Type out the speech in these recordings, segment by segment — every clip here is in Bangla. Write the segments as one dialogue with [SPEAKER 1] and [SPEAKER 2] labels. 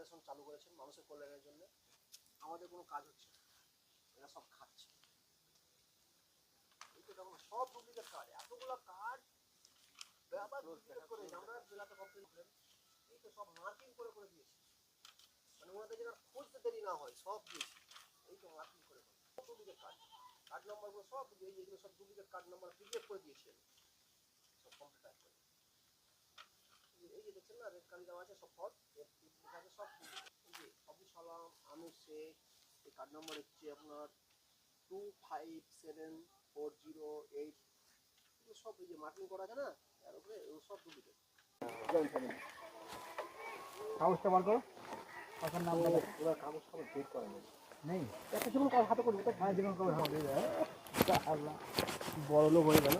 [SPEAKER 1] রেশন চালু করেছেন মানুষের কল্যাণের জন্য। আমাদের কোনো কাজ হচ্ছে না। এরা সব খাচ্ছে। এই তো দেখো সব ডুপ্লিকেট কার্ড এতগুলো কার্ড ডুপ্লিকেট করে আমরা জেলাতে কমপ্লেন করেন। এই তো সব মার্কিং করে করে দিয়েছে। মানে ওনাদের যেন খুঁজতে দেরি না হয় সব দিয়েছে। এই তো মার্কিং করে করে। ডুপ্লিকেট কার্ড কার্ড নাম্বারগুলো সব এই যেগুলো সব ডুপ্লিকেট কার্ড নাম্বার পিডিএফ করে দিয়েছে সব কম্পিউটার করে এই যে দেখছেন না রেড কালি দেওয়া আছে সব ফল আছে সব এই যে আবু সালাম শেখ। এই কার্ড নাম্বার হচ্ছে আপনার two five seven four zero eight এগুলো সব এই যে মার্কিং করা আছে না তার উপরে সব ডুপ্লিকেট
[SPEAKER 2] কাগজটা বার করো। পাশের নাম
[SPEAKER 1] ওরা কাগজ খাবার বের করে নেই
[SPEAKER 2] নেই।
[SPEAKER 1] একটা যেমন কাজ হাতে করব
[SPEAKER 2] হ্যাঁ যেমন
[SPEAKER 1] বড় লোক হয়ে গেল।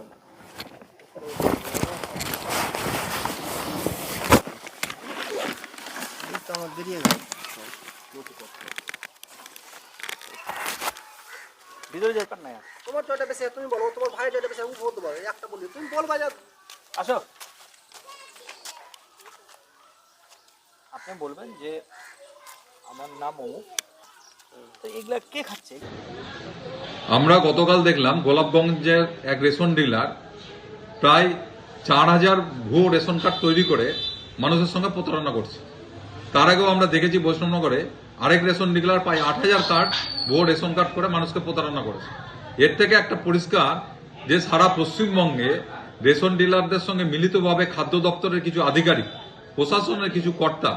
[SPEAKER 1] তো আমার বেরিয়ে গেল।
[SPEAKER 2] ভিতরে দরকার নাই আর।
[SPEAKER 1] তোমার জয়টা বেশি তুমি বলো তোমার ভাই জয়টা বেশি আমি বলতে পারো এই একটা বলি তুমি বলবা যা
[SPEAKER 2] আসো। আপনি বলবেন যে আমার নাম অমুক তো এগুলা কে খাচ্ছে?
[SPEAKER 3] আমরা গতকাল দেখলাম গোলাপগঞ্জের এক রেশন ডিলার প্রায় চার হাজার ভুয়ো রেশন কার্ড তৈরি করে মানুষের সঙ্গে প্রতারণা করছে। তার আগেও আমরা দেখেছি বৈষ্ণবনগরে আরেক রেশন ডিলার প্রায় আট হাজার কার্ড ভুয়ো রেশন কার্ড করে মানুষকে প্রতারণা করেছে। এর থেকে একটা পরিষ্কার যে সারা পশ্চিমবঙ্গে রেশন ডিলারদের সঙ্গে মিলিতভাবে খাদ্য দপ্তরের কিছু আধিকারিক, প্রশাসনের কিছু কর্তা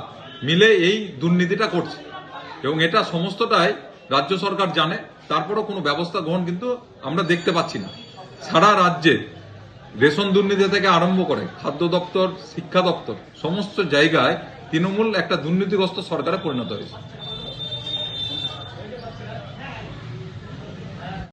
[SPEAKER 3] মিলে এই দুর্নীতিটা করছে। এবং এটা সমস্তটাই রাজ্য সরকার জানে, তারপরও কোনো ব্যবস্থা গ্রহণ কিন্তু আমরা দেখতে পাচ্ছি না। সারা রাজ্যে রেশন দুর্নীতি থেকে আরম্ভ করে খাদ্য দপ্তর, শিক্ষা দপ্তর, সমস্ত জায়গায় তৃণমূল একটা দুর্নীতিগ্রস্ত সরকারে পরিণত হয়েছে।